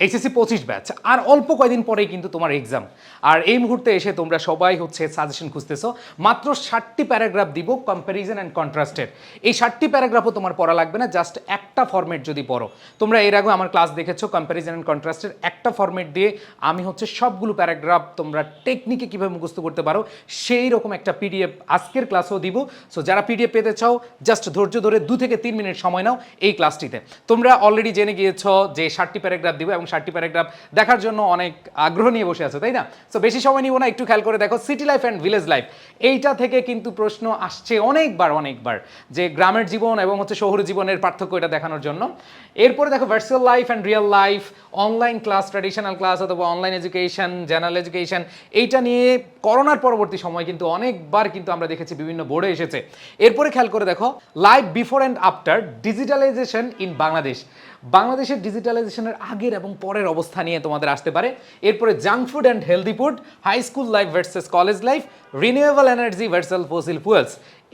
HSC পঁচিশ batch আর অল্প কয়দিন পরেই কিন্তু তোমার এক্সাম আর এই মুহূর্তে এসে তোমরা সবাই হচ্ছে সাজেশন খুঁজতেছো। মাত্র ষাটটি প্যারাগ্রাফ দিব কম্প্যারিজন অ্যান্ড কন্ট্রাস্টের এই ষাটটি প্যারাগ্রাফও তোমার পড়া লাগবে না জাস্ট একটা ফর্মেট যদি পড়ো। তোমরা এর আগে আমার ক্লাস দেখেছ কম্প্যারিজন অ্যান্ড কন্ট্রাস্টের একটা ফর্মেট দিয়ে আমি হচ্ছে সবগুলো প্যারাগ্রাফ তোমরা টেকনিকে কীভাবে মুখস্থ করতে পারো, সেই রকম একটা পিডিএফ আজকের ক্লাসেও দিব। সো যারা পিডিএফ পেতে চাও জাস্ট ধৈর্য ধরে দু থেকে তিন মিনিট সময় নাও এই ক্লাসটিতে তোমরা অলরেডি জেনে গিয়েছো যে ষাটটি প্যারাগ্রাফ দিব এবং ষাটটি প্যারাগ্রাফ দেখার জন্য অনেক আগ্রহ নিয়ে বসে আছো, তাই না? সো বেশি সময় নিব না, একটু খেয়াল করে দেখো city life and village life এইটা থেকে কিন্তু প্রশ্ন আসছে অনেকবার অনেকবার যে গ্রামের জীবন এবং হচ্ছে শহর জীবনের পার্থক্য এটা দেখানোর জন্য। এরপরে দেখো virtual life and real life online class traditional class অথবা অনলাইন এডুকেশন জেনারেল এডুকেশন এইটা নিয়ে করোনার পরবর্তী সময় কিন্তু অনেকবার কিন্তু আমরা দেখেছি, বিভিন্ন বোর্ডে এসেছে। এরপরে খেয়াল করে দেখো life before and after digitalisation in Bangladesh বাংলাদেশের ডিজিটালাইজেশনের আগের এবং পরের অবস্থা নিয়ে তোমাদের আসতে পারে। এরপরে junk food and healthy food high school life versus college life renewable energy versus fossil fuels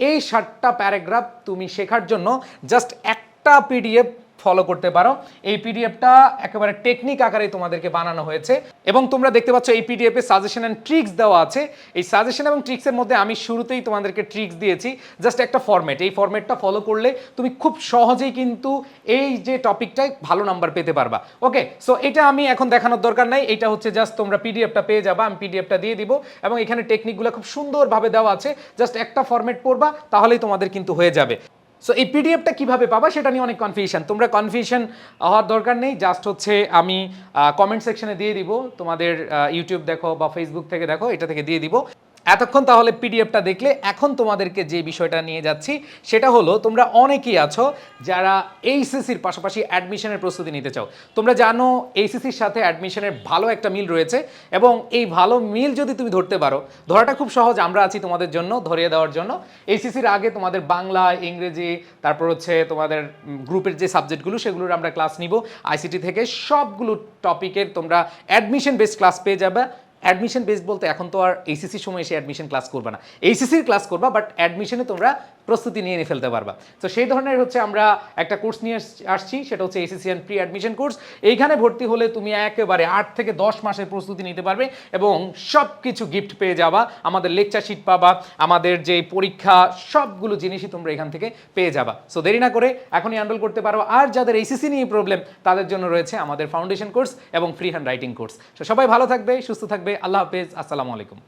এই সাতটা প্যারাগ্রাফ তুমি শেখার জন্য জাস্ট একটা পিডিএফ ফলো করতে পারো। এই পিডিএফটা একেবারে টেকনিক আকারে তোমাদেরকে বানানো হয়েছে। এবং তোমরা দেখতে পাচ্ছ এই পিডিএফে সাজেশন অ্যান্ড ট্রিক্স দেওয়া আছে। এই সাজেশন এবং ট্রিক্সের মধ্যে আমি শুরুতেই তোমাদেরকে ট্রিক্স দিয়েছি। জাস্ট একটা ফরম্যাট এই ফরম্যাটটা ফলো করলে তুমি খুব সহজেই কিন্তু এই যে টপিকটায় ভালো নাম্বার পেতে পারবা। ওকে সো এটা আমি এখন দেখানোর দরকার নাই। এটা হচ্ছে জাস্ট তোমরা পিডিএফটা পেয়ে যাবা। আমি পিডিএফটা দিয়ে দিব। এবং এখানে টেকনিকগুলো খুব সুন্দরভাবে দেওয়া আছে। জাস্ট একটা ফরম্যাট পড়বা, তাহলেই তোমাদের কিন্তু হয়ে যাবে। সো এই পিডিএফটা কীভাবে পাবা সেটা নিয়ে অনেক কনফিউশন তোমরা কনফিউশন হওয়ার দরকার নেই জাস্ট হচ্ছে আমি কমেন্ট সেকশনে দিয়ে দিব। তোমাদের ইউটিউব দেখো বা ফেসবুক থেকে দেখো, এটা থেকে দিয়ে দিব। এতক্ষণ তাহলে পিডিএফটা দেখলে এখন তোমাদেরকে যে বিষয়টা নিয়ে যাচ্ছি, সেটা হলো তোমরা অনেকেই আছো যারা এইচএসির পাশাপাশি অ্যাডমিশনের প্রস্তুতি নিতে চাও। তোমরা জানো এইচএসির সাথে অ্যাডমিশনের ভালো একটা মিল রয়েছে এবং এই ভালো মিল যদি তুমি ধরতে পারো, ধরাটা খুব সহজ, আমরা আছি তোমাদের জন্য, ধরিয়ে দেওয়ার জন্য। এইচএসির আগে তোমাদের বাংলা, ইংরেজি, তারপর হচ্ছে তোমাদের গ্রুপের যে সাবজেক্টগুলো সেগুলোর আমরা ক্লাস নিব। আইসিটি থেকে সবগুলো টপিকের তোমরা অ্যাডমিশন বেসড ক্লাস পেয়ে যাবে। অ্যাডমিশন বেসড বলতে এখন তো আর এইসিসির সময় এসে অ্যাডমিশন ক্লাস করবে না। এইসিসির ক্লাস করবা বাট অ্যাডমিশনে তোমরা প্রস্তুতি নিয়ে ফেলতে পারবা। তো সেই ধরনের হচ্ছে আমরা একটা কোর্স নিয়ে আসছি, সেটা হচ্ছে অ্যান্ড প্রি অ্যাডমিশন কোর্স এইখানে ভর্তি হলে তুমি একেবারে আট থেকে দশ মাসের প্রস্তুতি নিতে পারবে এবং সব কিছু গিফট পেয়ে যাবা। আমাদের লেকচার শিট পাবা, আমাদের যে পরীক্ষা, সবগুলো জিনিসই তোমরা এখান থেকে পেয়ে যাবা। সো দেরি না করে এখনই হ্যান্ডেল করতে পারো। আর যাদের এইচএসসি নিয়ে প্রবলেম তাদের জন্য রয়েছে আমাদের ফাউন্ডেশন কোর্স এবং ফ্রি হ্যান্ড রাইটিং কোর্স তো সবাই ভালো থাকবে, সুস্থ থাকবে। আল্লাহ হাফেজ। আসসালামু আলাইকুম।